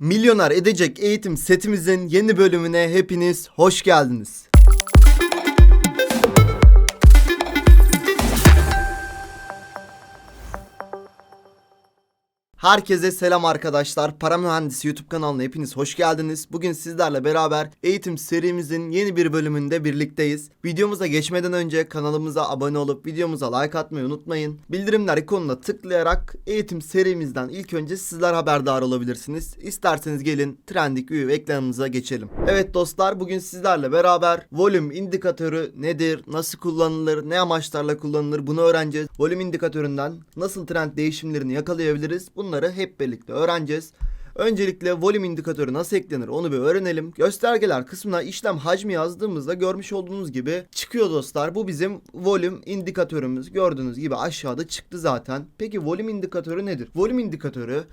Milyoner edecek eğitim setimizin yeni bölümüne hepiniz hoş geldiniz. Herkese selam arkadaşlar. Para Mühendisi YouTube kanalına hepiniz hoş geldiniz. Bugün sizlerle beraber eğitim serimizin yeni bir bölümünde birlikteyiz. Videomuza geçmeden önce kanalımıza abone olup videomuza like atmayı unutmayın. Bildirimler ikonuna tıklayarak eğitim serimizden ilk önce sizler haberdar olabilirsiniz. İsterseniz gelin Trendik View ekranımıza geçelim. Evet dostlar bugün sizlerle beraber volüm indikatörü nedir, nasıl kullanılır, ne amaçlarla kullanılır bunu öğreneceğiz. Volüm indikatöründen nasıl trend değişimlerini yakalayabiliriz bunları hep birlikte öğreneceğiz. Öncelikle volüm indikatörü nasıl eklenir onu bir öğrenelim. Göstergeler kısmına işlem hacmi yazdığımızda görmüş olduğunuz gibi çıkıyor dostlar. Bu bizim volüm indikatörümüz. Gördüğünüz gibi aşağıda çıktı zaten. Peki volüm indikatörü nedir? Volüm indikatörü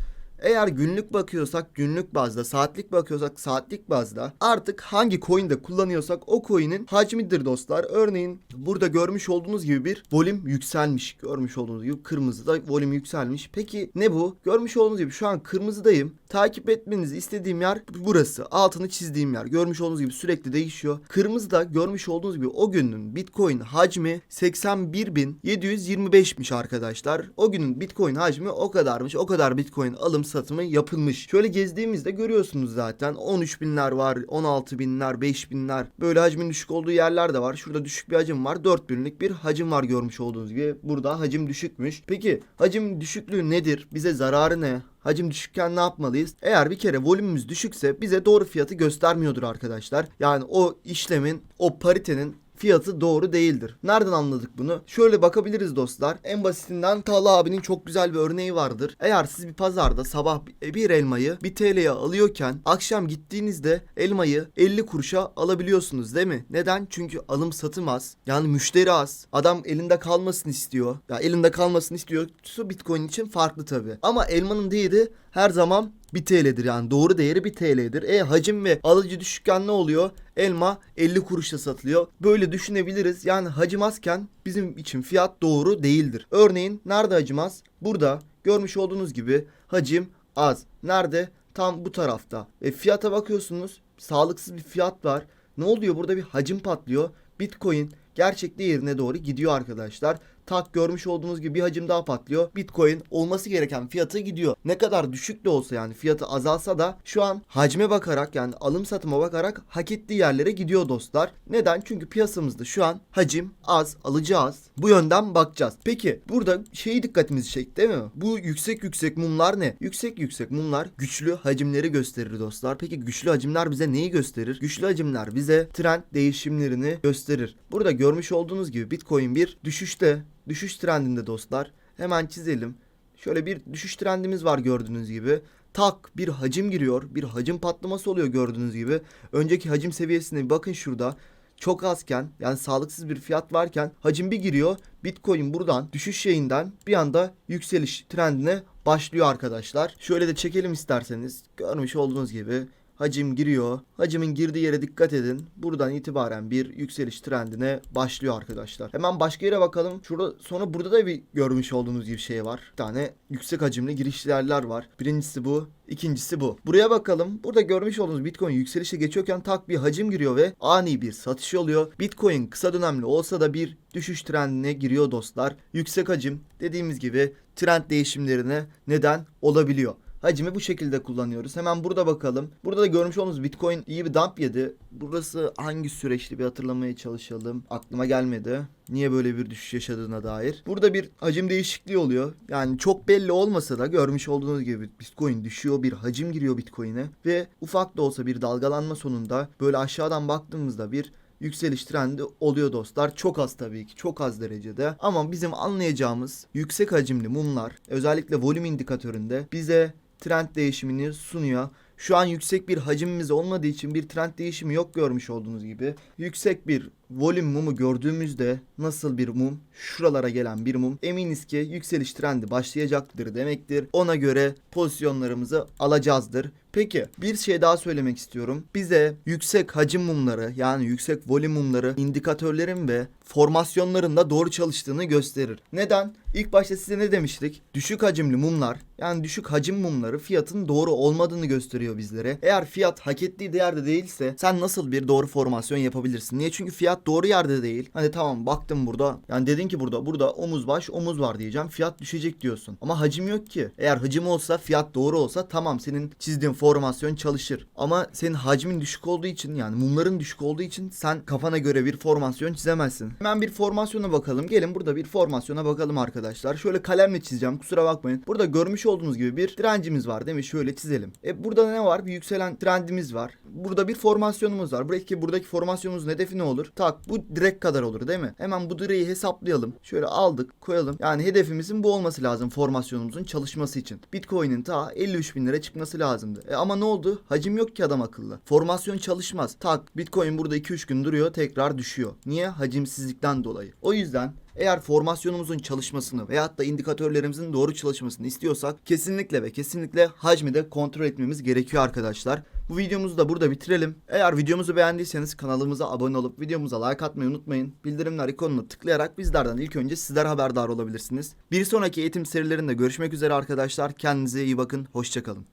eğer günlük bakıyorsak günlük bazda, saatlik bakıyorsak saatlik bazda artık hangi coin'de kullanıyorsak o coin'in hacmidir dostlar. Örneğin burada görmüş olduğunuz gibi bir volüm yükselmiş. Görmüş olduğunuz gibi kırmızıda volüm yükselmiş. Peki ne bu? Görmüş olduğunuz gibi şu an kırmızıdayım. Takip etmenizi istediğim yer burası. Altını çizdiğim yer. Görmüş olduğunuz gibi sürekli değişiyor. Kırmızıda görmüş olduğunuz gibi o günün Bitcoin hacmi 81.725'miş arkadaşlar. O günün Bitcoin hacmi o kadarmış. O kadar Bitcoin alım satımı yapılmış. Şöyle gezdiğimizde görüyorsunuz zaten 13 binler var, 16 binler, 5 binler. Böyle hacmin düşük olduğu yerler de var. Şurada düşük bir hacim var. 4 binlik bir hacim var görmüş olduğunuz gibi. Burada hacim düşükmüş. Peki hacim düşüklüğü nedir? Bize zararı ne? Hacim düşükken ne yapmalıyız? Eğer bir kere volümümüz düşükse bize doğru fiyatı göstermiyordur arkadaşlar. Yani o işlemin, o paritenin fiyatı doğru değildir. Nereden anladık bunu? Şöyle bakabiliriz dostlar. En basitinden Talha abinin çok güzel bir örneği vardır. Eğer siz bir pazarda sabah bir elmayı 1 TL'ye alıyorken akşam gittiğinizde elmayı 50 kuruşa alabiliyorsunuz değil mi? Neden? Çünkü alım satım az. Yani müşteri az. Adam elinde kalmasını istiyor. Ya elinde kalmasını istiyor. Bitcoin için farklı tabii. Ama elmanın değeri her zaman 1 TL'dir yani doğru değeri 1 TL'dir. E hacim ve alıcı düşükken ne oluyor? Elma 50 kuruşa satılıyor. Böyle düşünebiliriz. Yani hacim azken bizim için fiyat doğru değildir. Örneğin nerede hacim az? Burada görmüş olduğunuz gibi hacim az. Nerede? Tam bu tarafta. E fiyata bakıyorsunuz. Sağlıksız bir fiyat var. Ne oluyor? Burada bir hacim patlıyor. Bitcoin gerçek değerine doğru gidiyor arkadaşlar. Tak görmüş olduğunuz gibi bir hacim daha patlıyor. Bitcoin olması gereken fiyatı gidiyor. Ne kadar düşük de olsa yani fiyatı azalsa da şu an hacme bakarak yani alım satıma bakarak hak ettiği yerlere gidiyor dostlar. Neden? Çünkü piyasamızda şu an hacim az, alıcı az. Bu yönden bakacağız. Peki burada şeyi dikkatimizi çekti değil mi? Bu yüksek yüksek mumlar ne? Yüksek yüksek mumlar güçlü hacimleri gösterir dostlar. Peki güçlü hacimler bize neyi gösterir? Güçlü hacimler bize trend değişimlerini gösterir. Burada görmüş olduğunuz gibi Bitcoin bir düşüşte düşüş trendinde dostlar. Hemen çizelim. Şöyle bir düşüş trendimiz var gördüğünüz gibi. Tak bir hacim giriyor. Bir hacim patlaması oluyor gördüğünüz gibi. Önceki hacim seviyesine bir bakın şurada. Çok azken yani sağlıksız bir fiyat varken hacim bir giriyor. Bitcoin buradan düşüş şeyinden bir anda yükseliş trendine başlıyor arkadaşlar. Şöyle de çekelim isterseniz. Görmüş olduğunuz gibi Hacim giriyor. Hacimin girdiği yere dikkat edin. Buradan itibaren bir yükseliş trendine başlıyor arkadaşlar. Hemen başka yere bakalım. Şurada sonra burada da bir görmüş olduğunuz gibi şey var. Bir tane yüksek hacimli girişlerler var. Birincisi bu. İkincisi bu. Buraya bakalım. Burada görmüş olduğunuz Bitcoin yükselişe geçiyorken tak bir hacim giriyor ve ani bir satış oluyor. Bitcoin kısa dönemli olsa da bir düşüş trendine giriyor dostlar. Yüksek hacim dediğimiz gibi trend değişimlerine neden olabiliyor. Hacimi bu şekilde kullanıyoruz. Hemen burada bakalım. Burada da görmüş olduğunuz Bitcoin iyi bir dump yedi. Burası hangi süreçti bir hatırlamaya çalışalım. Aklıma gelmedi. Niye böyle bir düşüş yaşadığına dair. Burada bir hacim değişikliği oluyor. Yani çok belli olmasa da görmüş olduğunuz gibi Bitcoin düşüyor. Bir hacim giriyor Bitcoin'e. Ve ufak da olsa bir dalgalanma sonunda böyle aşağıdan baktığımızda bir yükseliş trendi oluyor dostlar. Çok az tabii ki çok az derecede. Ama bizim anlayacağımız yüksek hacimli mumlar özellikle volüm indikatöründe bize trend değişimini sunuyor. Şu an yüksek bir hacimimiz olmadığı için bir trend değişimi yok görmüş olduğunuz gibi. Yüksek bir volüm mumu gördüğümüzde nasıl bir mum? Şuralara gelen bir mum. Eminiz ki yükseliş trendi başlayacaktır demektir. Ona göre pozisyonlarımızı alacağızdır. Peki bir şey daha söylemek istiyorum. Bize yüksek hacim mumları yani yüksek volüm mumları indikatörlerin ve formasyonların da doğru çalıştığını gösterir. Neden? İlk başta size ne demiştik? Düşük hacimli mumlar yani düşük hacim mumları fiyatın doğru olmadığını gösteriyor bizlere. Eğer fiyat hak ettiği değerde değilse sen nasıl bir doğru formasyon yapabilirsin? Niye? Çünkü fiyat doğru yerde değil. Hani tamam baktım burada. Yani dedin ki burada burada omuz baş omuz var diyeceğim. Fiyat düşecek diyorsun. Ama hacim yok ki. Eğer hacim olsa fiyat doğru olsa tamam senin çizdiğin formasyon çalışır. Ama senin hacmin düşük olduğu için yani mumların düşük olduğu için sen kafana göre bir formasyon çizemezsin. Hemen bir formasyona bakalım. Gelin burada bir formasyona bakalım arkadaşlar. Şöyle kalemle çizeceğim. Kusura bakmayın. Burada görmüş olduğunuz gibi bir direncimiz var değil mi? Şöyle çizelim. E burada ne var? Bir yükselen trendimiz var. Burada bir formasyonumuz var. Buradaki buradaki formasyonumuzun hedefi ne olur? Tak bu direk kadar olur değil mi? Hemen bu direği hesaplayalım. Şöyle aldık koyalım. Yani hedefimizin bu olması lazım formasyonumuzun çalışması için. Bitcoin'in ta 53 bin lira çıkması lazımdı. E ama ne oldu? Hacim yok ki adam akıllı. Formasyon çalışmaz. Tak Bitcoin burada 2-3 gün duruyor tekrar düşüyor. Niye? Hacimsizlikten dolayı. O yüzden eğer formasyonumuzun çalışmasını veyahut da indikatörlerimizin doğru çalışmasını istiyorsak kesinlikle ve kesinlikle hacmi de kontrol etmemiz gerekiyor arkadaşlar. Bu videomuzu da burada bitirelim. Eğer videomuzu beğendiyseniz kanalımıza abone olup videomuza like atmayı unutmayın. Bildirimler ikonuna tıklayarak bizlerden ilk önce sizler haberdar olabilirsiniz. Bir sonraki eğitim serilerinde görüşmek üzere arkadaşlar. Kendinize iyi bakın. Hoşçakalın.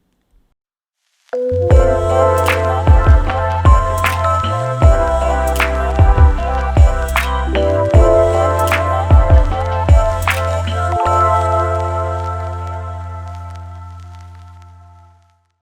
You.